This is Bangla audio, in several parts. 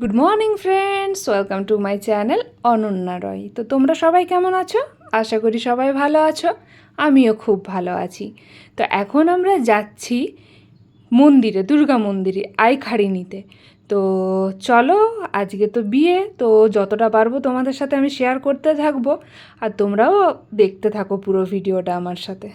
Good morning friends welcome to my channel Ananya Roy তো তোমরা সবাই কেমন আছো? আশা করি সবাই ভালো আছো। আমিও খুব ভালো আছি। তো এখন আমরা যাচ্ছি মন্দিরে, দুর্গা মন্দিরে আইখাড়ি নিতে। তো চলো, আজকে তো বিয়ে, তো যতটা পারব তোমাদের সাথে আমি শেয়ার করতে থাকব। আর তোমরাও দেখতে থাকো পুরো ভিডিওটা আমার সাথে।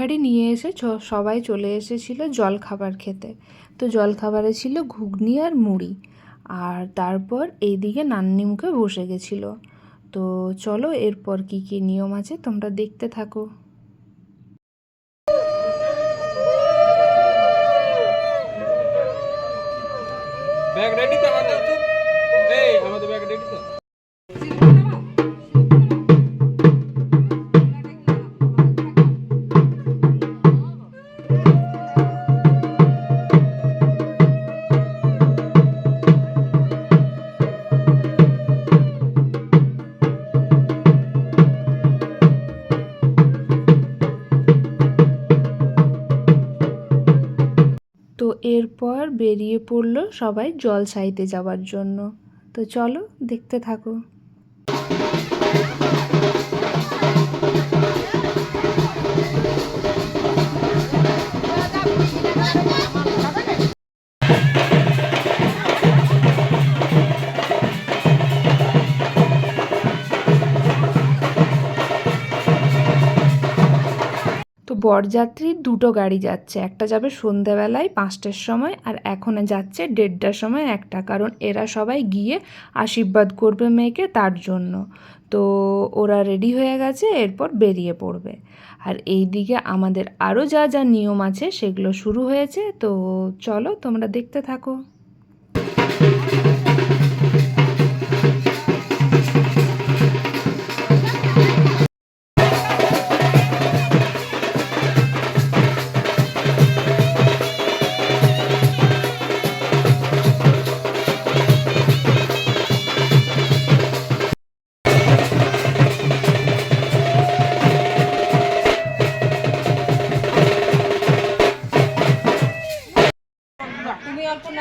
আইখাড়ি নিয়ে এসে সবাই চলে এসেছিল জল খাবার খেতে। তো জল খাবারে ছিল ঘুগনি আর মুড়ি। আর তারপর এইদিকে নান্নি মুখে বসে গেছিল। তো চলো এরপর কি কি নিয়ম আছে তোমরা দেখতে থাকো। ব্যাগ রেডি তো আমাদের এই, আমাদের ব্যাগ রেডি তো? এরপর বেরিয়ে পড়ল সবাই জল সাইতে যাওয়ার জন্য। তো চলো দেখতে থাকো। তো বরযাত্রীর দুটো গাড়ি যাচ্ছে। একটা যাবে সন্ধেবেলায় পাঁচটার সময় আর এখন যাচ্ছে দেড়টার সময় একটা। কারণ এরা সবাই গিয়ে আশীর্বাদ করবে মেয়েকে তার জন্য। তো ওরা রেডি হয়ে গেছে, এরপর বেরিয়ে পড়বে। আর এই দিকে আমাদের আরও যা যা নিয়ম আছে সেগুলো শুরু হয়েছে। তো চলো তোমরা দেখতে থাকো।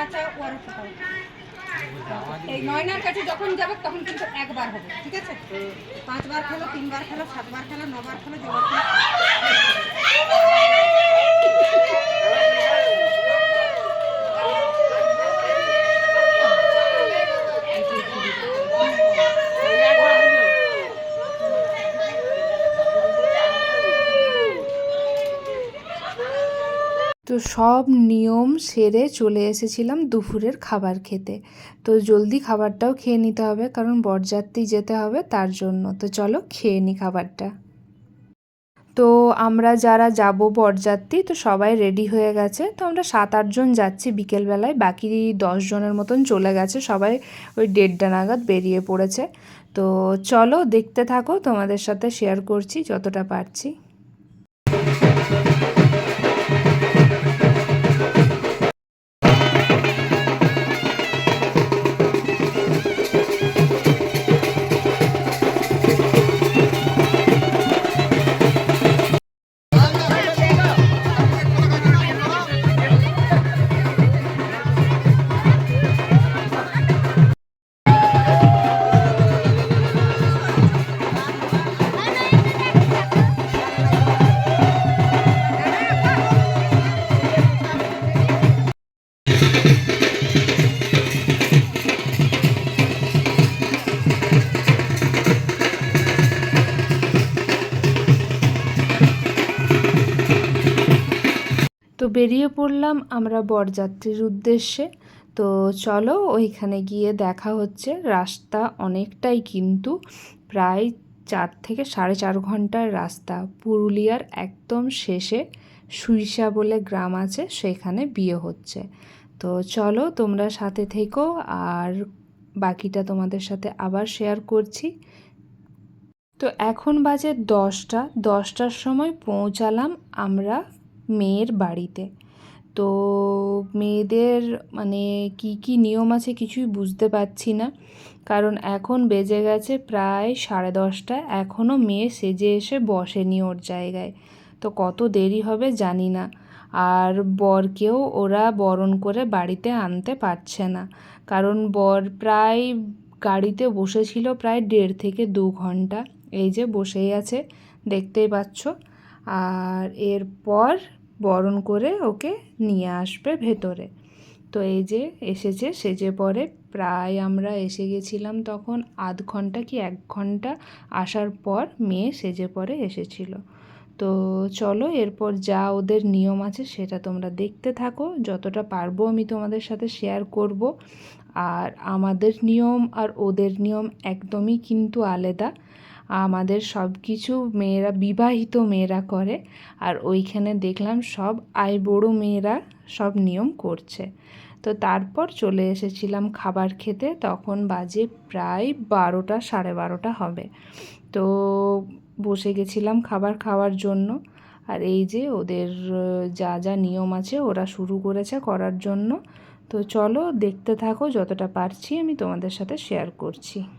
তুমি অল্প নাচাও ও আর একটু এই নয়নার কাছে যখন যাবে, তখন কিন্তু একবার হবে, ঠিক আছে? পাঁচবার খেলো, তিনবার খেলো, সাতবার খেলো, নবার খেলো যেবার খেলো। সব নিয়ম সেরে চলে এসেছিলাম দুপুরের খাবার খেতে। তো জলদি খাবারটাও খেয়ে নিতে হবে, কারণ বরযাত্রী যেতে হবে তার জন্য। তো চলো খেয়ে নি খাবারটা। তো আমরা যারা যাব বরযাত্রী, তো সবাই রেডি হয়ে গেছে। তো আমরা সাত আটজন যাচ্ছি বিকেলবেলায়, বাকি দশ জনের মতন চলে গেছে। সবাই ওই দেড়টা নাগাদ বেরিয়ে পড়েছে। তো চলো দেখতে থাকো, তোমাদের সাথে শেয়ার করছি যতটা পারছি। বেরিয়ে পড়লাম আমরা বরযাত্রীর উদ্দেশ্যে। তো চলো ওইখানে গিয়ে দেখা হচ্ছে। রাস্তা অনেকটাই কিন্তু প্রায় চার থেকে সাড়ে চার ঘণ্টার রাস্তা। পুরুলিয়ার একদম শেষে সুইসা বলে গ্রাম আছে, সেখানে বিয়ে হচ্ছে। তো চলো তোমরা সাথে থেকো আর বাকিটা তোমাদের সাথে আবার শেয়ার করছি। তো এখন বাজে দশটা। দশটার সময় পৌঁছালাম আমরা মেয়ের বাড়িতে। তো মেয়েদের মানে কি কি নিয়ম আছে কিছুই বুঝতে পারছি না। কারণ এখন বেজে গেছে প্রায় সাড়ে দশটা। এখনও মেয়ে সেজে এসে বসেনি ওর জায়গায়। তো কত দেরি হবে জানি না। আর বরকেও ওরা বরণ করে বাড়িতে আনতে পারছে না। কারণ বর প্রায় গাড়িতে বসেছিল প্রায় দেড় থেকে দু ঘণ্টা। এই যে বসেই আছে, দেখতেই পাচ্ছ। আর এরপর বরণ করে ওকে নিয়ে আসবে ভেতরে। তো এই যে এসেছে সেজে পরে প্রায় আমরা এসে গেছিলাম তখন আধ ঘণ্টা কি এক ঘণ্টা আসার পর মেয়ে সেজে পরে এসেছিল। তো চলো এরপর যা ওদের নিয়ম আছে সেটা তোমরা দেখতে থাকো। যতটা পারব আমি তোমাদের সাথে শেয়ার করব। আর আমাদের নিয়ম আর ওদের নিয়ম একদমই কিন্তু আলাদা। আমাদের সব কিছু মেয়েরা, বিবাহিত মেয়েরা করে। আর ওইখানে দেখলাম সব আই বড়ো মেয়েরা সব নিয়ম করছে। তো তারপর চলে এসেছিলাম খাবার খেতে। তখন বাজে প্রায় বারোটা, সাড়ে বারোটা হবে। তো বসে গেছিলাম খাবার খাওয়ার জন্য। আর এই যে ওদের যা যা নিয়ম আছে ওরা শুরু করেছে করার জন্য। তো চলো দেখতে থাকো, যতটা পারছি আমি তোমাদের সাথে শেয়ার করছি।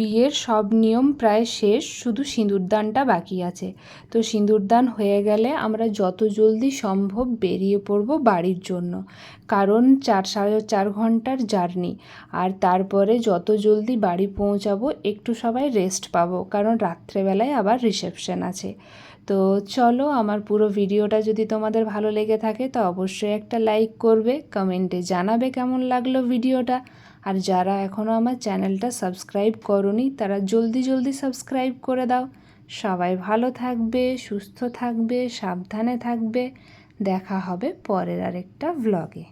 বিয়ের সব নিয়ম প্রায় শেষ, শুধু সিঁদুরদানটা বাকি আছে। তো সিঁদুরদান হয়ে গেলে আমরা যত জলদি সম্ভব বেরিয়ে পড়ব বাড়ির জন্য। কারণ চার, সাড়ে চার ঘণ্টার জার্নি। আর তারপরে যত জলদি বাড়ি পৌঁছাবো, একটু সবাই রেস্ট পাবো, কারণ রাত্রেবেলায় আবার রিসেপশন আছে। তো চলো আমার পুরো ভিডিওটা যদি তোমাদের ভালো লেগে থাকে, তো অবশ্যই একটা লাইক করবে কমেন্টে জানাবে কেমন লাগল ভিডিওটা। আর যারা এখনও আমার চ্যানেলটা সাবস্ক্রাইব করনি, তারা জলদি জলদি সাবস্ক্রাইব করে দাও। সবাই ভালো থাকবে, সুস্থ থাকবে, সাবধানে থাকবে। দেখা হবে পরের আরেকটা ভ্লগে